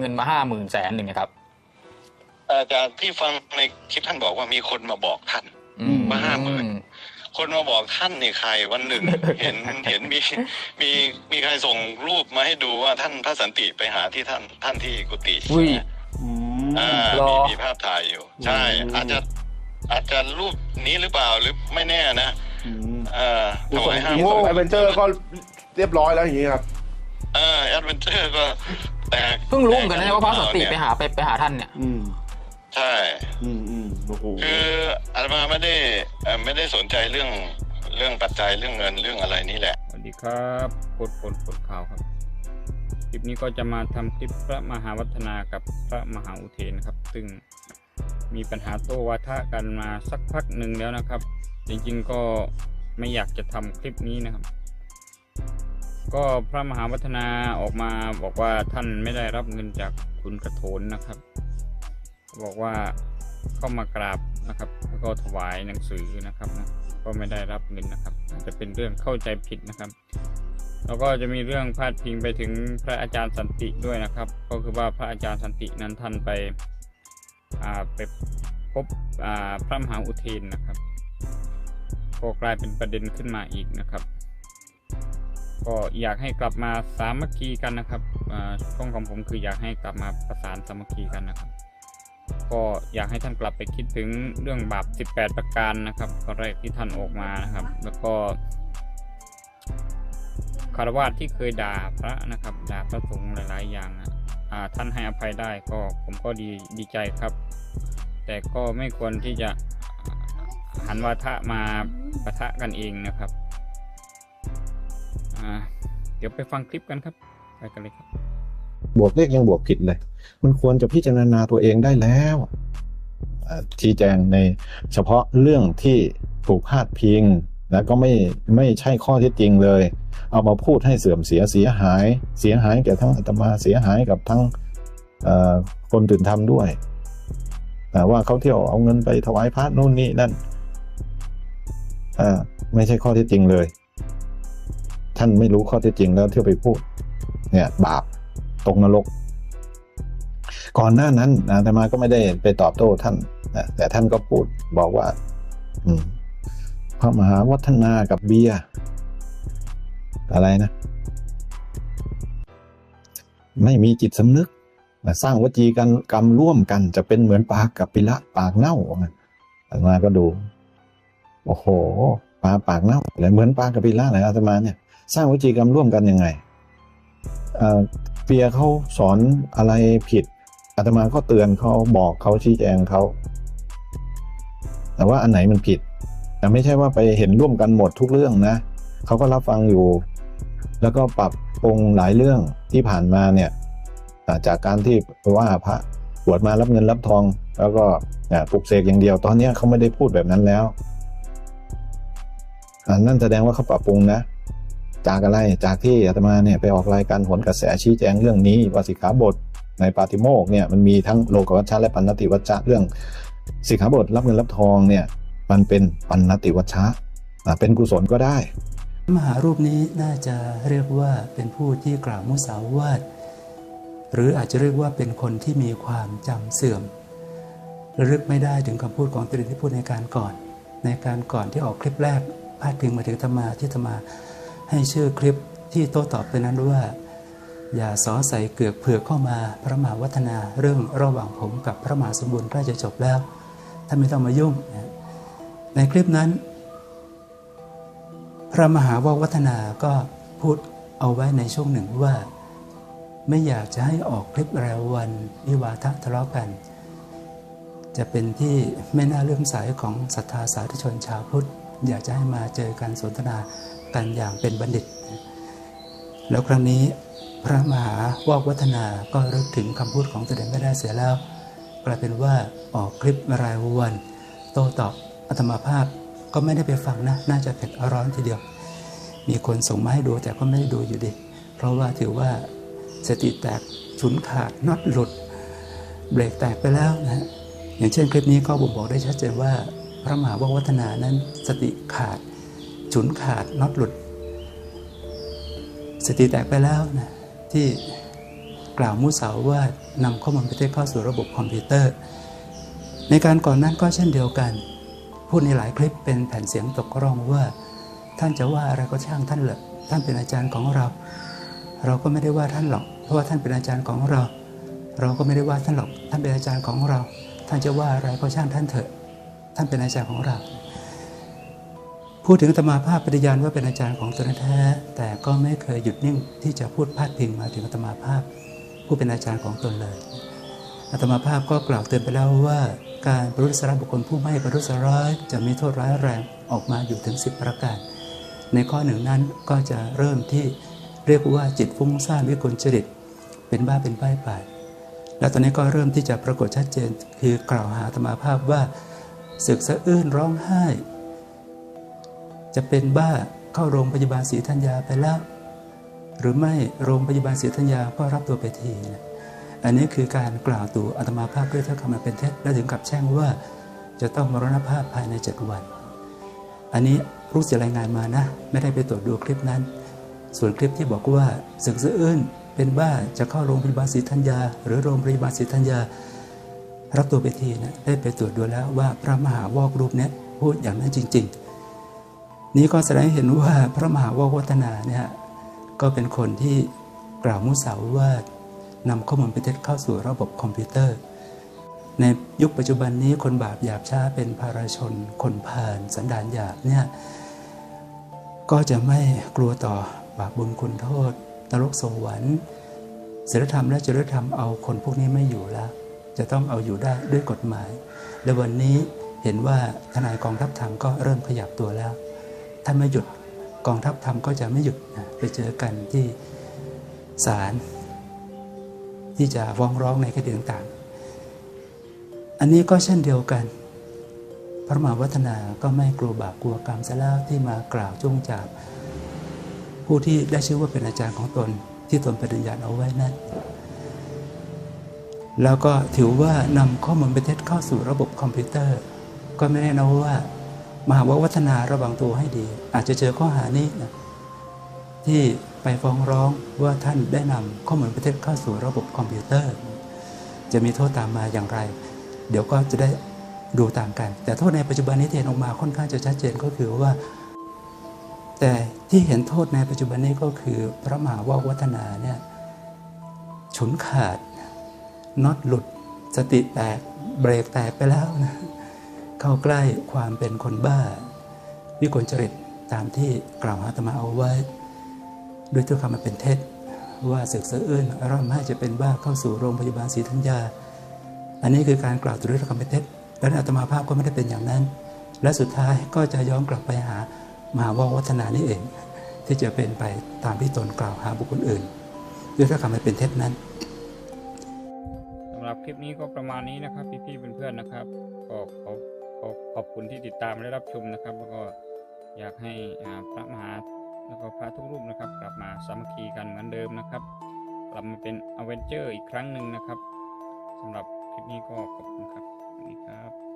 เงินมาห้าหมื่นแสนหนึ่งนะครับอาจารย์ที่ฟังในคลิปท่านบอกว่ามีคนมาบอกท่านอืมมา50,000คนมาบอกท่านนี่ใครวันหนึ่ง เห็นเห็นมีมีมีใครส่งรูปมาให้ดูว่าท่านพระสันติไปหาที่ท่านท่านที่กุฏิอุ้ยอืมอ่าหรอมีมีภาพถ่ายอยู่ ใช่อืมอาจจะอาจจะรูปนี้หรือเปล่าหรือไม่แน่นะอืมเออดูถส่งวายห้าส่งแอดเวนเจอร์ก็เรียบร้อยแล้วอย่างนี้ครับเออแอดเวนเจอร์ก็ แตกเพิ่งรู้เหมือนกันนะว่าพระสันติเนี่ยไปหาไปไปหาท่านเนี่ย อืมใช่ อืมอืมโอ้โหคืออาตมาไม่ได้เอ่อไม่ได้สนใจเรื่องเรื่องปัจจัยเรื่องเงินเรื่องอะไรนี่แหละสวัสดีครับกดกดกดข่าวครับ คลิปนี้ก็จะมาทำคลิปพระมหาวัฒนากับพระมหาอุเทนครับ ซึ่งมีปัญหาโต้วาทะกันมาสักพักหนึ่งแล้วนะครับ จริงๆก็ไม่อยากจะทำคลิปนี้นะครับ ก็พระมหาวัฒนาออกมาบอกว่าท่านไม่ได้รับเงินจากคุณกระโถนนะครับ บอกว่าเข้ามากราบนะครับแล้วก็ถวายหนังสือนะครับนะก็ไม่ได้รับเงินนะครับจจะเป็นเรื่องเข้าใจผิดนะครับ แล้วก็จะมีเรื่องพาดพิงไปถึงพระอาจารย์สันติด้วยนะครับ ก็คือว่าพระอาจารย์สันตินั้นท่านไปอ่าไปพบอ่าพระมหาอุเทนนะครับก็กลายเป็นประเด็นขึ้นมาอีกนะครับ ก็อยากให้กลับมาสามัคคีกันนะครับช่องของผมคืออยากให้กลับมาประสานสามัคคีกันนะครับ ก็อยากให้ท่านกลับไปคิดถึงเรื่องบาป 18 ประการนะครับตอนแรกที่ท่านออกมานะครับ แล้วก็คารวะที่เคยด่าพระนะครับ ด่าพระสงฆ์หลาย ๆ อย่างนะอ่าท่านให้อภัยได้ก็ผมก็ดีดีใจครับ แต่ก็ไม่ควรที่จะหันวาทะมาปะทะกันเองนะครับ เดี๋ยวไปฟังคลิปกันครับ ไปกันเลยครับ บวกเลขยังบวกผิดเลย มันควรจะพิจารณาตัวเองได้แล้วชี้แจงในเฉพาะเรื่องที่ถูกพาดพิงแล้วก็ไม่ไม่ใช่ข้อเท็จจริงเลย เอามาพูดให้เสื่อมเสียเสียหาย เสียหายแก่ทั้งอาตมาเสียหายกับทั้งคนตื่นทำด้วยแต่ว่าเขาเที่ยวเอาเงินไปถวายพระนู่นนี่นั่นไม่ใช่ข้อเท็จจริงเลย ท่านไม่รู้ข้อเท็จจริงแล้วเที่ยวไปพูด เนี่ย บาปตกนรก ก่อนหน้านั้นนะอาตมาก็ไม่ได้ไปตอบโต้ท่านนะแต่ท่านก็พูดบอกว่า อืมพระมหาวัฒนากับเบียอะไรนะ ไม่มีจิตสำนึกนะสร้างวจีกันกรรมร่วมกันจะเป็นเหมือนปากกับปิละปากเน่าว่างั้นอาตมาก็ดู โอ้โหปลาปากเน่าเลยเหมือนปลากับปิละเลยอาตมาเนี่ย สร้างวิจีกรรมร่วมกันยังไงเปียเขาสอนอะไรผิดอาตมาก็เตือนเขาบอกเขาชี้แจงเขาแต่ว่าอันไหนมันผิด แต่ไม่ใช่ว่าไปเห็นร่วมกันหมดทุกเรื่องนะเขาก็รับฟังอยู่ แล้วก็ปรับปรุงหลายเรื่องที่ผ่านมาเนี่ยจากการที่ว่าพระบวชมารับเงินรับทอง แล้วก็ปลุกเสกอย่างเดียว ตอนนี้เขาไม่ได้พูดแบบนั้นแล้วนั่นแสดงว่าเขาปรับปรุงนะ จากอะไรจากที่อาตมาเนี่ยไปออกรายการผลกระแสชี้แจงเรื่องนี้วาสิกขาบทในปาติโมกเนี่ยมันมีทั้งโลกวัชชะและปัณณติวัชชะเรื่องสิกขาบทรับเงินรับทองเนี่ยมันเป็นปัณณติวัชชะเป็นกุศลก็ได้ มหารูปนี้น่าจะเรียกว่าเป็นผู้ที่กล่าวมุสาวาทหรืออาจจะเรียกว่าเป็นคนที่มีความจำเสื่อมระลึกไม่ได้ถึงคำพูดของตรีที่พูดในการก่อน ในการก่อนที่ออกคลิปแรกพาดพิงมาถึงธรรมาที่ธรรมา ให้ชื่อคลิปที่โต้ตอบไปนั้นว่า อย่าสอใส่เกือกเผือกเข้ามาพระมหาวัฒนาเรื่องระหว่างผมกับพระมหาสมบูรณ์ใกล้จะจบแล้วท่านไม่ต้องมายุ่ง ในคลิปนั้น พระมหาววัฒนาก็พูดเอาไว้ในช่วงหนึ่งว่า ไม่อยากจะให้ออกคลิปรายวันวิวาทะทะเลาะกัน จะเป็นที่ไม่น่าเลื่อมใสของศรัทธาสาธุชนชาวพุทธอยากจะให้มาเจอกันสนทนา กันอย่างเป็นบัณฑิต แล้วครั้งนี้พระมหาวอกวัฒนาก็รึกถึงคำพูดของตัวเองไม่ได้เสียแล้วกลายเป็นว่าออกคลิปรายวัน โต้ตอบอัตมาภาพก็ไม่ได้ไปฟังนะ น่าจะเผ็ดร้อนทีเดียว มีคนส่งมาให้ดูแต่ก็ไม่ได้ดูอยู่ดี เพราะว่าถือว่าสติแตกฉุนขาดน็อตหลุด เบรกแตกไปแล้วนะฮะอย่างเช่นคลิปนี้ก็บ่งบอกได้ชัดเจนว่า พระมหาววัฒนานั้นสติขาด ฉุนขาดน็อตหลุด สติแตกไปแล้วนะที่กล่าวมุสาวานำข้อมูลไปเทศเข้าสู่ระบบคอมพิวเตอร์ ในการก่อนนั้นก็เช่นเดียวกัน พูดในหลายคลิปเป็นแผ่นเสียงตกร่องว่า ท่านจะว่าอะไรก็ช่างท่านเลยท่านเป็นอาจารย์ของเรา เราก็ไม่ได้ว่าท่านหรอก เพราะว่าท่านเป็นอาจารย์ของเรา เราก็ไม่ได้ว่าท่านหรอก ท่านเป็นอาจารย์ของเรา ท่านจะว่าอะไรก็ช่างท่านเถอะ ท่านเป็นอาจารย์ของเรา พูดถึงอาตมาภาพปฏิญาณว่าเป็นอาจารย์ของตนแท้ แต่ก็ไม่เคยหยุดนิ่งที่จะพูดพาดพิงมาถึงอาตมาภาพ ผู้เป็นอาจารย์ของตนเลยอาตมาภาพก็กล่าวเตือนไปแล้วว่าการประทุษร้ายบุคคลผู้ไม่ประทุษร้ายจะมีโทษร้ายแรงออกมาอยู่ถึง 10 ประการ ในข้อหนึ่งนั้นก็จะเริ่มที่เรียกว่าจิตฟุ้งซ่านวิกลจริต เป็นบ้าเป็นใบ้ไปแล้วตอนนี้ก็เริ่มที่จะปรากฏชัดเจนคือกล่าวหาอาตมาภาพว่าศึกสะอื้นร้องไห้ จะเป็นบ้าเข้าโรงพยาบาลศรีธัญญาไปแล้ว หรือไม่โรงพยาบาลศรีธัญญาก็รับตัวไปทีนะอันนี้คือการกล่าวตู่อาตมาภาพด้วยถ้อยคำมันเป็นเท็จและถึงกับแช่งว่า จะต้องมรณภาพภายในเจ็ดวัน อันนี้รู้สึกรายงานมานะ ไม่ได้ไปตรวจดูคลิปนั้น ส่วนคลิปที่บอกว่าศึกสะอื้นเป็นบ้าจะเข้าโรงพยาบาลศรีธัญญา หรือโรงพยาบาลศรีธัญญารับตัวไปทีนะได้ไปตรวจดูแล้วว่าพระมหาวอกรูปนี้พูดอย่างนั้นจริง ๆ นี้ก็แสดงให้เห็นว่าพระมหาววัฒนาเนี่ยก็เป็นคนที่กล่าวมุสาวาทนำข้อมูลไปเทศเข้าสู่ระบบคอมพิวเตอร์ ในยุคปัจจุบันนี้คนบาปหยาบช้าเป็นภาราชน คนผ่านสันดานหยาบเนี่ยก็จะไม่กลัวต่อบาปบุญคุณโทษนรกสวรรค์ศีลธรรมและจริยธรรมเอาคนพวกนี้ไม่อยู่แล้ว จะต้องเอาอยู่ได้ด้วยกฎหมาย และวันนี้เห็นว่าทนายกองทัพธรรมก็เริ่มขยับตัวแล้ว ถ้าไม่หยุดกองทัพธรรมก็จะไม่หยุดนะไปเจอกันที่ศาลที่จะฟ้องร้องในคดีต่างๆ อันนี้ก็เช่นเดียวกัน พระมหาวัฒนาก็ไม่กลัวบาปกลัวกรรมซะแล้วที่มากล่าวจ้วงจับผู้ที่ได้ชื่อว่าเป็นอาจารย์ของตนที่ตนปฏิญาณเอาไว้นั้น แล้วก็ถือว่านำข้อมูลไปเทศเข้าสู่ระบบคอมพิวเตอร์ ก็ไม่แน่นะว่า มหาวัฒนาระวังตัวให้ดี อาจจะเจอข้อหานี้นะที่ไปฟ้องร้องว่าท่านได้นำข้อมูลประเทศเข้าสู่ระบบคอมพิวเตอร์ จะมีโทษตามมาอย่างไร เดี๋ยวก็จะได้ดูตามกัน แต่โทษในปัจจุบันนี้ที่เห็นออกมาค่อนข้างจะชัดเจนก็คือว่า แต่ที่เห็นโทษในปัจจุบันนี้ก็คือพระมหาววัฒนาเนี่ยฉุนขาดน็อตหลุดสติแตกเบรกแตกไปแล้วนะ เข้าใกล้ความเป็นคนบ้า วิกลจริตตามที่กล่าวหาตมาเอาไว้ ด้วยถ้อยคำมันเป็นเท็จ ว่าศึกสะอื้นร่ำให้จะเป็นบ้าเข้าสู่โรงพยาบาลศรีธัญญา อันนี้คือการกล่าวด้วยถ้อยคำเป็นเท็จและอาตมาภาพก็ไม่ได้เป็นอย่างนั้น และสุดท้ายก็จะย้อนกลับไปหามหาววัฒนานี่เอง ที่จะเป็นไปตามที่ตนกล่าวหาบุคคลอื่น ด้วยถ้อยคำมันเป็นเท็จนั้นสำหรับคลิปนี้ก็ประมาณนี้นะครับพี่ๆเพื่อนๆนะครับก็ขอ ขอขอบคุณที่ติดตามและรับชมนะครับ แล้วก็อยากให้พระมหาแล้วก็พระทุกรูปนะครับ กลับมาสามัคคีกันเหมือนเดิมนะครับกลับมาเป็นอเวนเจอร์อีกครั้งหนึ่งนะครับสำหรับคลิปนี้ก็ขอบคุณครับสวัสดีครับ